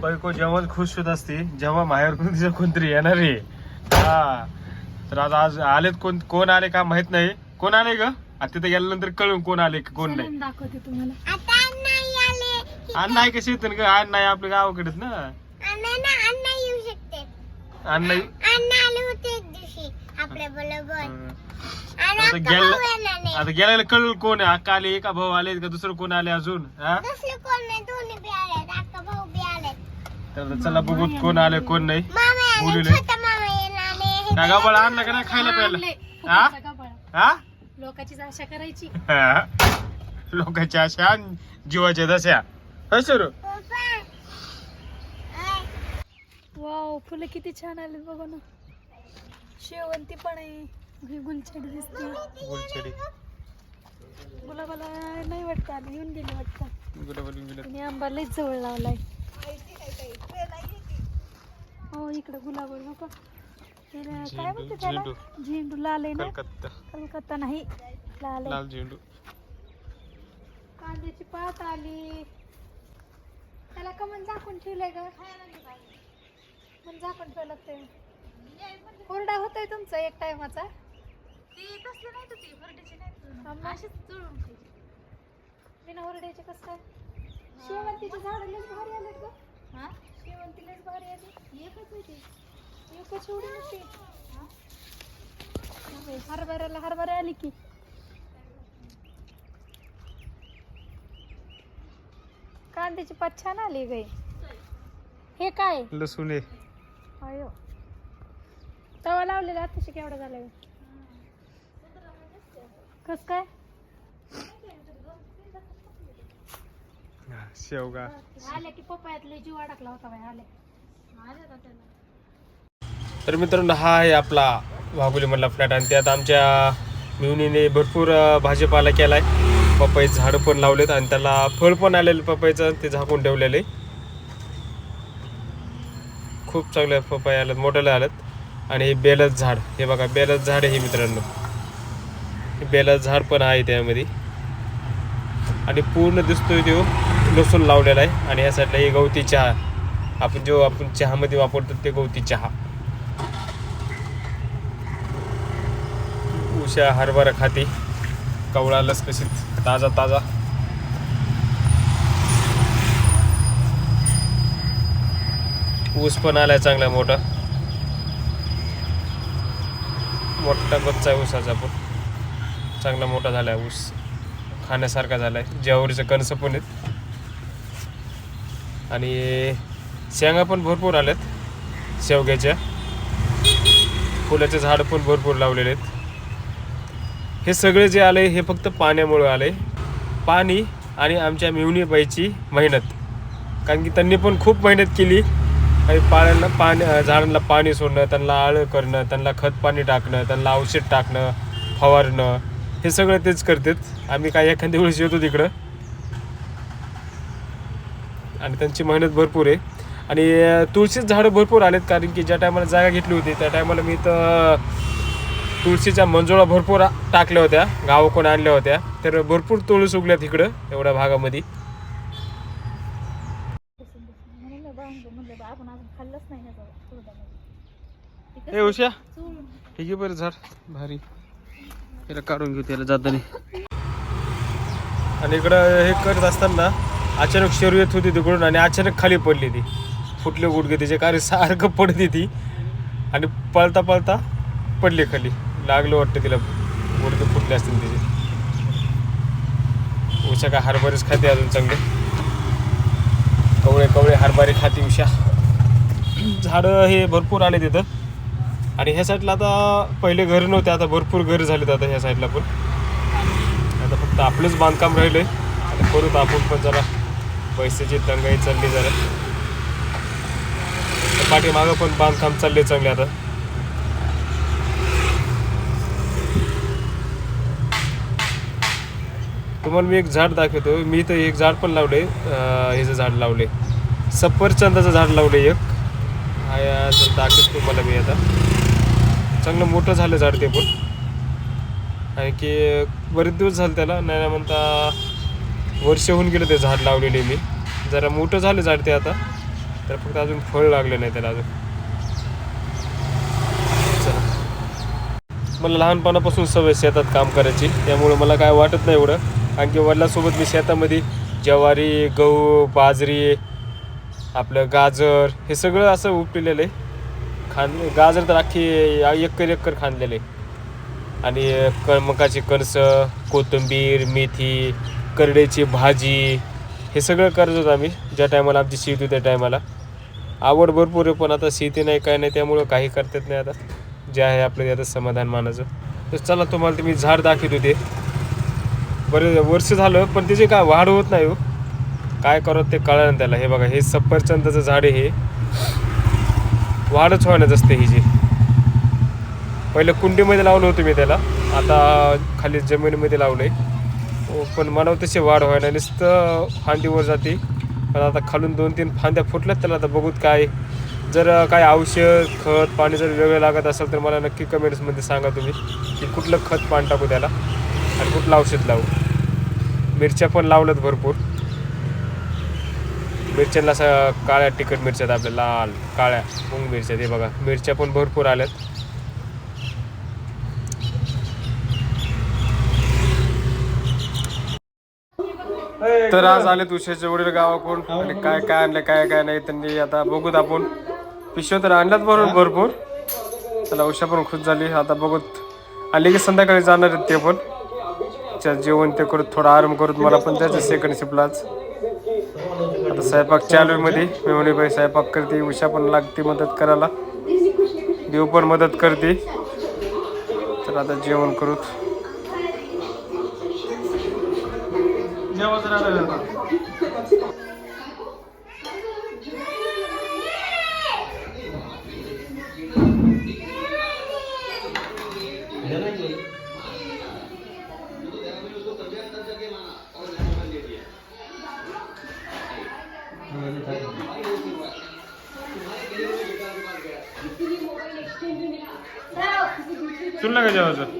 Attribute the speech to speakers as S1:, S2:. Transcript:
S1: बायको जेव्हा खुश होत असते जेव्हा माहेर कोण तिच्या कोणतरी येणार आहे. हा. तर आता आज आलेत कोण कोण आले का माहीत नाही. कोण आले ग? आता तिथे गेल्यानंतर कळून कोण आले का कोण नाही.
S2: चलन दाखवते तुम्हाला
S3: आता नाही
S1: अण्णा आहे कशी येतं ग? अण्णा आहे आपल्या गावाकडेच ना.
S3: अण्णा ना अण्णा येऊ शकते
S1: अण्णा
S3: अण्णा आले होते एक दिवशी आपल्या बरोबर. आणि
S1: आता गेल
S3: नाही
S1: गेल्याला कळलं कोण आहे? अक्का आले का भाऊ आले का दुसरं कोण आले अजून? हा?
S3: दुसरे कोण नाही दोन्ही बी आले अक्का भाऊ बी आले
S1: तर चला बघू कोण आले कोण नाही.
S3: मामा आले
S1: बोलू नये.
S3: छोटा मामा येणार आले.
S1: का गावाला आणलं का नाही खायला प्यायला. हा?
S2: गबाळ.
S1: हा?
S2: लोकांचीच आशा करायची.
S1: हा. लोकांच्या अशा आणि जीवाच्या दशा. होय सर
S2: वाव फुलं किती छान आले बघा ना. शेवंती पण आहे. गुलछडी दिसते.
S1: गुलछडी.
S2: गुलाबाला नाही वाटतं आली येऊन गेली वाटतं.
S1: गुलाबाली
S2: आंबा लईच जवळ लावलाय. हो इकडं गुलाब आहे बघा ते काय
S1: झेंडू,
S2: म्हणते त्याला?
S1: झेंडू.
S2: लाल आहे ना?
S1: कलकत्ता.
S2: कलकत्ता नाही लाल
S1: लाल झेंडू.
S2: कांद्याची पात आली. त्याला कमन झाकून ठेवलंय का पण झाकून ठेवलं ते. कोरडा होतोय तुमचा एक टायमाचा? बिना ओरड्याचे कसं काय? शेवंतीचे झाड लयच भारी आलेत ग. भारी आली. एकच आहे ती एकच एवढी अबे, हरभऱ्याला हरभरा आली की. कांद्याची पात छान आली गाई हे काय?
S1: लसूण आहे.
S2: अयो. तवा लावलेला आताशी केवढा झालाय कस काय?
S1: शेवगा.
S2: आल्या की जीव अडकला होता बाई आल्या.
S1: तर मित्रांनो हा आहे आपला वाघोलीमधला फ्लॅट आणि त्यात आमच्या मिवणीने भरपूर भाजीपाला केलाय. पपई झाडं पण लावलेत आणि त्याला फळ पण आलेलं पपईचं ते झाकून ठेवलेले खूप चांगले पपई आलेत मोठ्याला आलेत. आणि हे बेलच झाड हे बघा बेलच झाड आहे हे मित्रांनो. हे बेलच झाड पण आहे त्यामध्ये. आणि पूर्ण दिसतोय तो. लसूण लावलेला आहे आणि या साईडला हे गवती चहा. आपण जो आपण चहामध्ये वापरतो ते गवती चहा. उशा हरभरा खाते. कवळा लसकशीत ताजा ताजा. ऊस पण आलाय चांगला मोठा. मोठा गच्चा आहे ऊसाचा पण. चांगला मोठा झालाय ऊस. खाण्यासारखा झालाय. ज्वारीचं कणसं पण आहेत. आणि शेंगा पण भरपूर आल्यात शेवग्याच्या. फुलाचे झाड पण भरपूर लावलेले आहेत. हे सगळे जे आले हे फक्त पाण्यामुळे आले पाणी आणि आमच्या मिवणीबाईची मेहनत. कारण की त्यांनी पण खूप मेहनत केली. आणि पाळ्यांना पाणी झाडांना पाणी सोडणं त्यांना आळं करणं त्यांना खत पाणी टाकणं त्यांना औषध टाकणं फवारणं हे सगळं तेच करतात. आम्ही काय एखाद्या वेळेस येतो तिकडं. आणि त्यांची मेहनत भरपूर आहे. आणि तुळशीच झाडं भरपूर आलेत कारण की ज्या टायमाला जागा घेतली होती त्या टायमाला मी तर तुळशीच्या मंजुळा भरपूर टाकल्या होत्या गावाकडून आणल्या होत्या तर भरपूर तुळस उगल्यात इकडं एवढ्या भागामध्ये. हे उशा
S2: कसं चोळून
S1: हे घे बरं झाड भारी. त्याला काढून घेऊ त्याला जाताना. आणि इकडं हे करत असताना अचानक शेरू येत होती तिकडून आणि अचानक खाली पडली ती. फुटले गुडघे तिचे कारण सारखं पडते ती. आणि पळता पळता पडली खाली. लागलं वाटतं तिला. गुडघे फुटले असतील तिचे. उषा काय हरभरेच खाते अजून चांगले. कवळे कवळे हरभरे खाते उषा. झाडं हे भरपूर आले तिथं. आणि ह्या साईडला आता पहिले घर नव्हते आता भरपूर घर झालेत आता ह्या साईडला पण. आता फक्त आपलंच बांधकाम राहिलंय. आता करूत आपण पण जरा. पैशाची तंगाई चालली जरा. पाठीमागं पण बांधकाम चालले चांगले आता. तुम्हाला मी एक झाड दाखवतो. मी तर एक झाड पण लावले ह्याचं झाड लावले सफरचंदाचं झाड लावले एक. दाखवत तुम्हाला मी आता. चांगलं मोठं झालं झाड ते पण. आणखी की बरेच दिवस झाले त्याला. नाही नाही म्हणता वर्ष होऊन गेलं ते झाड लावलेले मी. जरा मोठं झालं झाड ते आता. तर फक्त अजून फळ लागलं नाही त्याला अजून. मला लहानपणापासून सवय शेतात काम करायची. त्यामुळं मला काय वाटत नाही एवढं. कारण की वडिलांसोबत मी शेतामध्ये ज्वारी गहू बाजरी आपलं गाजर हे सगळं असं उपटलेलं आहे. खान गाजर तर अख्खी एकर एकर खांदलेले आणि क मकाची कणसं कोथिंबीर मेथी करड्याची भाजी हे सगळं करत होतो आम्ही ज्या टायमाला आमची शेती होती त्या टायमाला आवड भरपूर आहे पण आता शेती नाही काय नाही त्यामुळं काही करतात नाही आता. जे आहे आपलं ते आता समाधान मानाचं तर चला तुम्हाला ते मी झाड दाखवत होते. बरं वर्ष झालं पण त्याचे काय वाढ होत नाही हो. काय करत ते कळलं त्याला. हे बघा हे सफरचंदाचं झाड आहे. हे वाढच होण्यात असते ही जी. पहिलं कुंडीमध्ये लावलं होतं मी त्याला. आता खाली जमिनीमध्ये लावलं आहे पण मला तशी वाढ व्हायला नुसतं फांदीवर जाते. पण आता खालून दोन तीन फांद्या फुटल्यात त्याला आता बघूत काय. जर काय औषध खत पाणी जर वेगळं लागत असेल तर मला नक्की कमेंट्समध्ये सांगा तुम्ही की कुठलं खत पाणी टाकू त्याला आणि कुठलं औषध लावू. मिरच्या पण लावल्यात भरपूर. मिरच्यांना असं काळ्या तिखट मिरच्या आपल्या लाल काळ्या मुंग मिरच्या ते बघा. मिरच्या पण भरपूर आल्यात. तर आज आले तुळशीचे वडील गावाकडून. आणि काय काय आणलं काय काय नाही त्यांनी आता बघूत आपण. पिशव्या तर आणल्यात बरोबर भरपूर. त्याला उषा पण खुश झाली. आता बघूत. आली की संध्याकाळी जाणार आहेत ते पण. जेवण ते करत थोडा आराम करत. मला पण त्याचं सेकंड शिपलाच आता स्वयंपाक चालू मध्ये. मी म्हणे बाई स्वयंपाक करते. उषा पण लागते मदत करायला. देव पण मदत करते. तर आता जेवण करूत तुला का जेवायचं
S2: हा, जेवायचं.